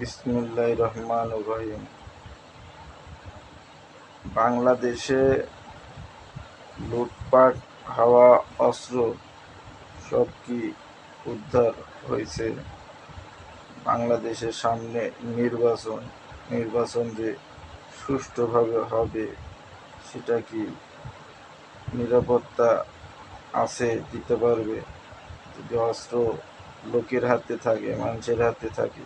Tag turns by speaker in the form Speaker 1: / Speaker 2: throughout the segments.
Speaker 1: বিসমুল্লাহ রহমান রহিম বাংলাদেশে লুটপাট, হাওয়া, অস্ত্র সব কি উদ্ধার হয়েছে? বাংলাদেশের সামনে নির্বাচন নির্বাচন যে সুষ্ঠুভাবে হবে, সেটা কি নিরাপত্তা আছে দিতে পারবে? যদি অস্ত্র লোকের হাতে থাকে, মানুষের হাতে থাকে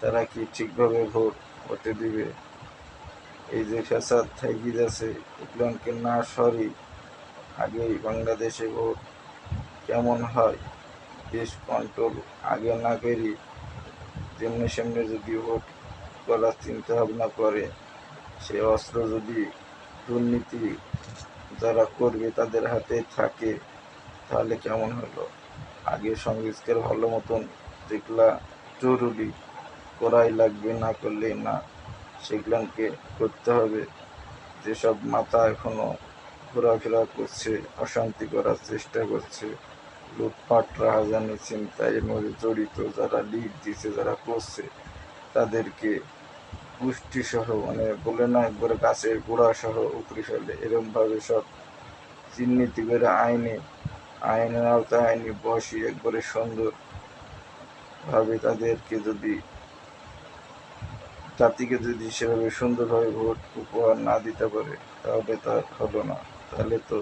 Speaker 1: তারা কি ঠিকভাবে ভোট হতে দিবে? এই যে ফ্যাসাদ থাকি যাচ্ছে এগুলোকে না সরি আগেই বাংলাদেশে ভোট কেমন হয়? দেশ কন্ট্রোল আগে না করি, যেমনি সেমনি যদি ভোট করার চিন্তা ভাবনা করে, সে অস্ত্র যদি দুর্নীতি যারা করবে তাদের হাতে থাকে, তাহলে কেমন হলো? আগে সংস্কার ভালো মতন যেগুলা জরুরি। করাই লাগবে, না করলেই না। সেগুলাকে করতে হবে। যেসব মাথা এখনও ঘোরাফেরা করছে, অশান্তি করার চেষ্টা করছে, লুটপাট, রাহাজানি চিন্তায় এর মধ্যে জড়িত, যারা লিড দিছে, যারা করছে, তাদেরকে পুষ্টি সহ মানে বলে না একবারে গাছের গোড়া সহ উপরে ফেলে। এরমভাবে সব চিহ্নিত করে আইনে, আইনের আওতায় আইনি বসি একবারে সুন্দরভাবে তাদেরকে যদি জাতিকে যদি সেভাবে সুন্দরভাবে ভোট উপহার না দিতে পারে, তাহলে তার হলো না। তাহলে তো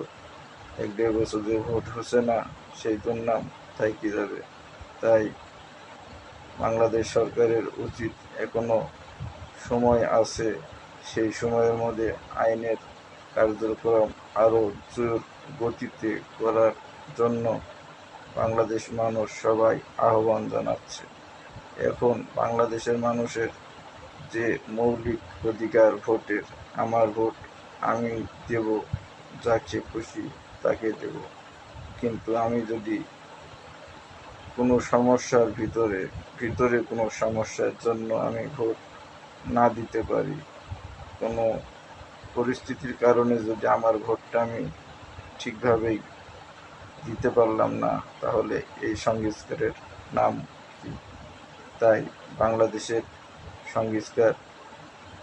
Speaker 1: এক দেড় বছর যে ভোট হচ্ছে না, সেই দুর্নাম থাইকে যাবে? তাই বাংলাদেশ সরকারের উচিত এখনও সময় আছে, সেই সময়ের মধ্যে আইনের কার্যক্রম আরও জোর গতিতে করার জন্য বাংলাদেশ মানুষ সবাই আহ্বান জানাচ্ছে। এখন বাংলাদেশের মানুষের যে মৌলিক অধিকার ভোটের আমার ভোট, আমি দেব, যাকে খুশি তাকে দেব। কিন্তু আমি যদি কোনো সমস্যার ভিতরে ভিতরে কোনো সমস্যার জন্য আমি ভোট না দিতে পারি, কোনো পরিস্থিতির কারণে যদি আমার ভোটটা আমি ঠিকভাবেই দিতে পারলাম না, তাহলে এই সংস্কারের নাম কি? তাই বাংলাদেশের সংস্কার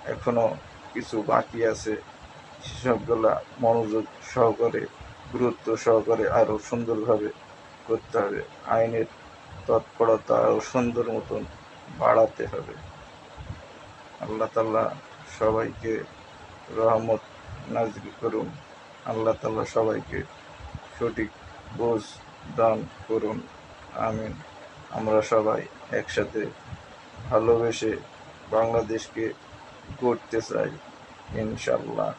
Speaker 1: এখনও কিছু বাকি আছে। সেসবগুলা মনোযোগ সহকারে, গুরুত্ব সহকারে আরও সুন্দরভাবে করতে হবে। আইনের তৎপরতা আরও সুন্দর মতন বাড়াতে হবে। আল্লাহ তাল্লাহ সবাইকে রহমত নাজিল করুন। আল্লাহ তাল্লাহ সবাইকে সঠিক বোঝ দান করুন। আমিন। আমরা সবাই একসাথে ভালোবেসে বাংলাদেশকে করতে চাই ইনশাল্লাহ